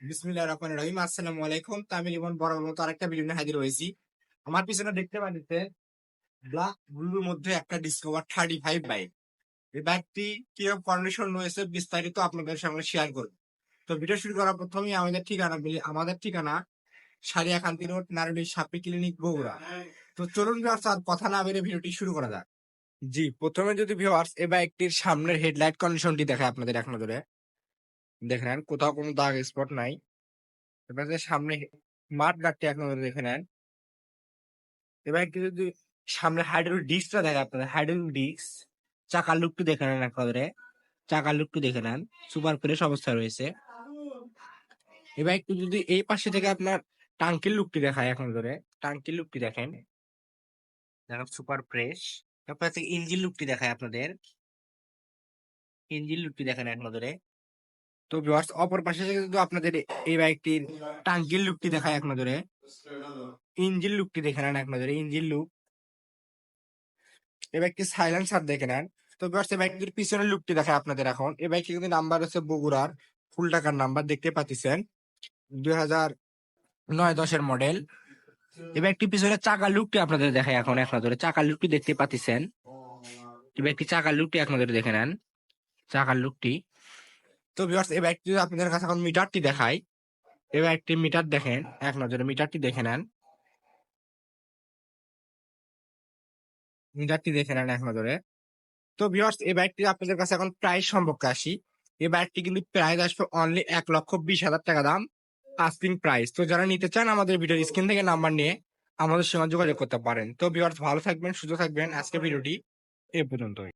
বিসমিল্লাহ রহমান রহিম। আসসালামু আলাইকুম বড় আরেকটা ভিডিও হাজির হয়েছি। আমার পিছনে দেখতে পাচ্ছেন ব্ল্যাক ব্লুর মধ্যে একটা ডিসকভার থার্টি ফাইভ বাইক এই বাইকটি কন্ডিশন রয়েছে বিস্তারিত আপনাদের সঙ্গে শেয়ার করব। তো ভিডিও শুরু করার প্রথমেই আমাদের ঠিকানা আমাদের ঠিকানা সারিয়াকান্তি রোড নারুলি সাপি ক্লিনিক, বগুড়া। তো চলুন আর কথা না বেড়ে ভিডিওটি শুরু করা যাক। জি, প্রথমে যদি ভিউয়ার্স এই বাইকটির সামনের হেডলাইট কন্ডিশনটি দেখায় আপনাদের এক নজরে। দেখে নেন, কোথাও কোনো দাগ স্পট নাই। এবার সামনে মাঠ গাড়টি এক নজরে দেখে নেন। এবার একটু যদি সামনে হাইড্রোলিক ডিস্কটা দেখে আপনাদের হাইড্রোলিক ডিস্ক চাকার লুকটি দেখে নেন এক চাকার লুকটি দেখে নেন সুপার ফ্রেশ অবস্থা রয়েছে। এবার একটু যদি এই পাশে থেকে আপনার টাঙ্কির লুকটি দেখায় এখন ধরে, টাঙ্কির লুকটি দেখেন। দেখেন সুপার ফ্রেশ তারপর ইঞ্জিন লুকটি দেখায় আপনাদের। ইঞ্জিন লুকটি দেখেন এক নজরে তো ভিউয়ার্স অপর পাশে যদি আপনাদের এই বাইকটির টাঙ্কির লুকটি দেখায় এক নজরে। ইঞ্জিন লুকটি দেখে নেন এক নজরে, ইঞ্জিন লুক এই বাইকটি সাইলেন্সার দেখে নেন। তো ভিউয়ার্স এই বাইকটির পিছনের লুকটি দেখায় আপনাদের এখন। এই বাইকটি কিন্তু নাম্বার হচ্ছে বগুড়ার ফুল টাকার নাম্বার দেখতে পাচ্ছেন? দুই হাজার নয় দশের মডেল এই বাইকটি পিছনে চাকার লুকটি আপনাদের দেখায় এখন এক নজরে। চাকার লুকটি দেখতে পাচ্ছেন? এই বাইকটি চাকার লুকটি এক নজরে দেখে নেন। চাকার লুকটি তো ভিউয়ার্স এই ব্যাগটি আপনাদের কাছে এখন মিটারটি দেখাই। এই ব্যাগটি মিটার দেখেন, এক নজরে মিটারটি দেখে নেন। মিটারটি দেখে নেন এক নজরে। তো ভিউয়ার্স এই ব্যাগটি আপনাদের কাছে এখন প্রাইস সম্পর্কে আসি। এই ব্যাগটি কিন্তু প্রাইস আসবে অনলি এক লক্ষ বিশ হাজার টাকা দাম আস্কিং প্রাইস তো যারা নিতে চান আমাদের ভিডিওর স্ক্রিন থেকে নাম্বার নিয়ে আমাদের সঙ্গে যোগাযোগ করতে পারেন। তো ভিউয়ার্স ভালো থাকবেন, সুস্থ থাকবেন। আজকের ভিডিওটি এ পর্যন্তই।